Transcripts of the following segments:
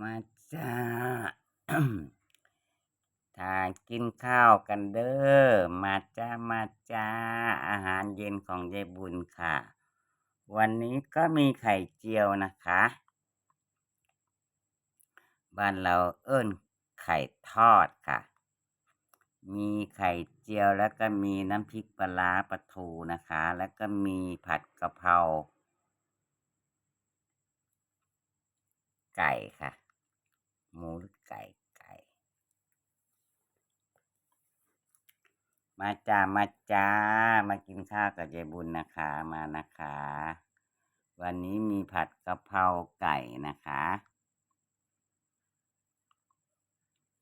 มาจ้าทานกินข้าวกันเด้อ มาจ้า มาจ้า อาหารเย็นของยายบุญค่ะ วันนี้ก็มีไข่เจียวนะคะ บ้านเราเอิ้นไข่ทอดค่ะ มีไข่เจียวแล้วก็มีน้ำพริกปลาร้าปลาทูนะคะ แล้วก็มีผัดกะเพรา ไก่ค่ะ หมูหรือไก่ ไก่ มาจ้า มาจ้า มากินข้าวกับยายบุญนะคะ มานะคะ วันนี้มีผัดกะเพราไก่นะคะ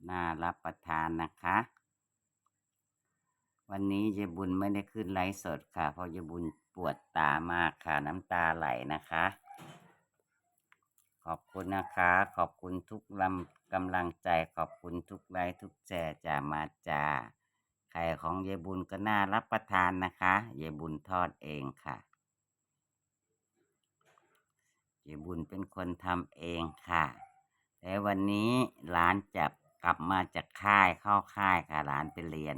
น่ารับประทานนะคะวันนี้ยายบุญไม่ได้ขึ้นไลฟ์สดค่ะ เพราะยายบุญปวดตามากค่ะ น้ำตาไหลนะคะ ขอบคุณนะคะ ขอบคุณทุกลำกำลังใจ ขอบคุณทุกไลค์ทุกแชร์จ่ามาจ่าไข่ของยายบุญก็น่ารับประทานนะคะยายบุญทอดเองค่ะยายบุญเป็นคนทำเองค่ะแต่วันนี้หลานจับกลับมาจากค่ายเข้าค่ายค่ะหลานไปเรียน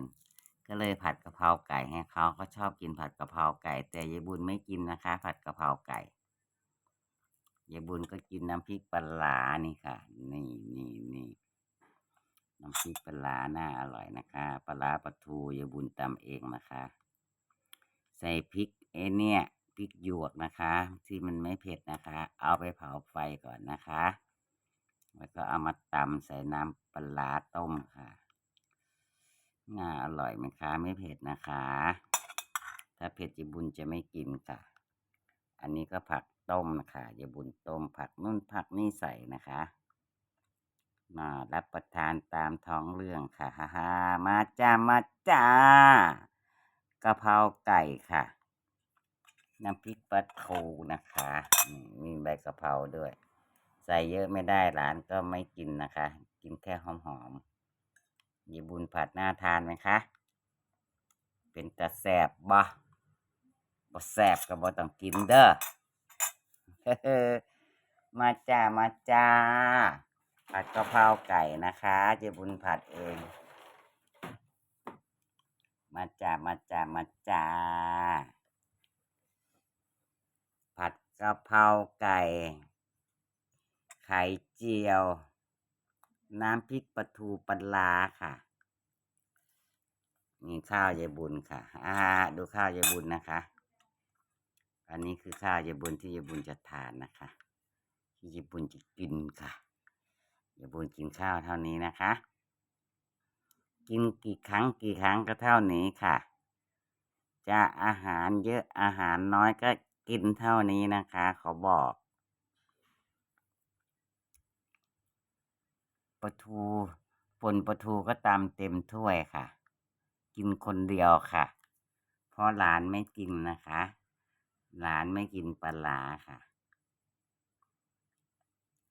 ก็เลยผัดกะเพราไก่ให้เขาเขาชอบกินผัดกะเพราไก่ แต่ยายบุญไม่กินนะคะ ผัดกะเพราไก่ ยายบุญก็กินน้ำพริกปลานี่ค่ะ นี่นี่นี่น้ำพริกปลาร้าน่าอร่อยนะคะปลาปลาทูยายบุญตำเองนะคะ ใส่พริกเอเนี่ยพริกหยวกนะคะ ที่มันไม่เผ็ดนะคะ เอาไปเผาไฟก่อนนะคะ แล้วก็เอามาตำใส่น้ำปลาต้มค่ะน่าอร่อยไหมคะ ไม่เผ็ดนะคะ ถ้าเผ็ดยายบุญจะไม่กินค่ะ อันนี้ก็ผักต้มนะคะยาบุญต้มผักนุ่นผักนี่ใส่นะคะ มารับประทานตามท้องเรื่องค่ะฮ่าฮามาจ้ามาจ้ากะเพราไก่ค่ะ น้ำพริกปลาทูนะคะมีใบกะเพราด้วย ใส่เยอะไม่ได้หลานก็ไม่กินนะคะ กินแค่หอมๆยายบุญผัดหน่าทานไหมคะ เป็นตะแสบบ่ บ่แสบก็บ่ต้องกินเด้อมาจ้ามาจ้า ผัดกะเพราไก่นะคะเจ๊บุญผัดเอง มาจ้ามาจ้ามาจ้า ผัดกะเพราไก่ ไข่เจียว น้ำพริกปลาทูปลาร้าค่ะนี่ข้าวยายบุญค่ะ อ่า ดูข้าวยายบุญนะคะ อันนี้คือข้าวยายบุญที่ยายบุญจะทานนะคะที่ยายบุญจะกินค่ะยายบุญกินข้าวเท่านี้นะคะ กินกี่ครั้งกี่ครั้งก็เท่านี้ค่ะ จะอาหารเยอะอาหารน้อยก็กินเท่านี้นะคะเขาบอกปลาทูปนปลาทูก็ตามเต็มถ้วยค่ะ กินคนเดียวค่ะ เพราะหลานไม่กินนะคะ หลานไม่กินปลาค่ะ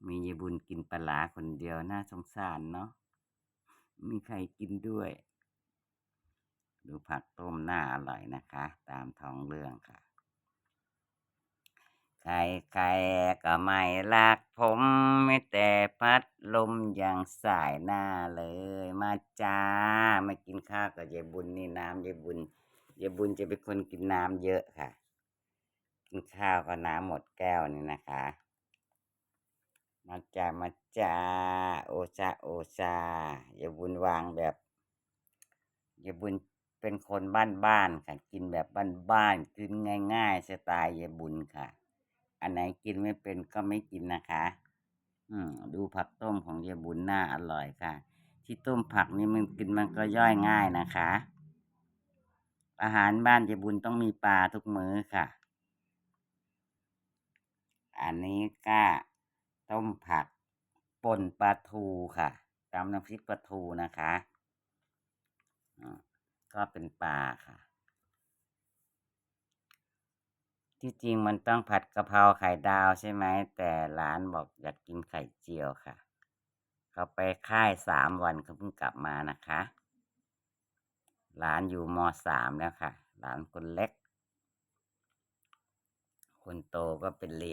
มียายบุญกินปลาคนเดียวน่าสงสารเนาะ มีใครกินด้วย ดูผักต้มน่าอร่อยนะคะ ตามท้องเรื่องค่ะ ใครใครก็ไม่รักผมไม่แต่พัดลมอย่างสายหน้าเลย มาจ้ามากินข้าวกับยายบุญนี่น้ำยายบุญยายบุญจะเป็นคนกินน้ำเยอะค่ะ กินข้าวก็น้ำหมดแก้วนี่นะคะ มาจ้ามาจ้าโอชาโอชาอย่าบุญวางแบบอย่าบุญเป็นคนบ้านๆค่ะ กินแบบบ้านๆกินง่ายๆสไตล์อย่าบุญค่ะ อันไหนกินไม่เป็นก็ไม่กินนะคะ อืมดูผักต้มของยายบุญน่าอร่อยค่ะ ที่ต้มผักนี่มันกินมันก็ย่อยง่ายนะคะ อาหารบ้านยายบุญต้องมีปลาทุกมื้อค่ะ อันนี้ก็ต้มผักป่นปลาทูค่ะตำน้ำพริกปลาทูนะคะก็เป็นปลาค่ะ ที่จริงมันต้องผัดกะเพราไข่ดาวใช่ไหม แต่ร้านบอกอยากกินไข่เจียวค่ะ เขาไปค่ายสามวันเขาเพิ่งกลับมานะคะหลานอยู่มสามแล้วค่ะ หลานคนเล็ก คนโตก็เป็นเรียน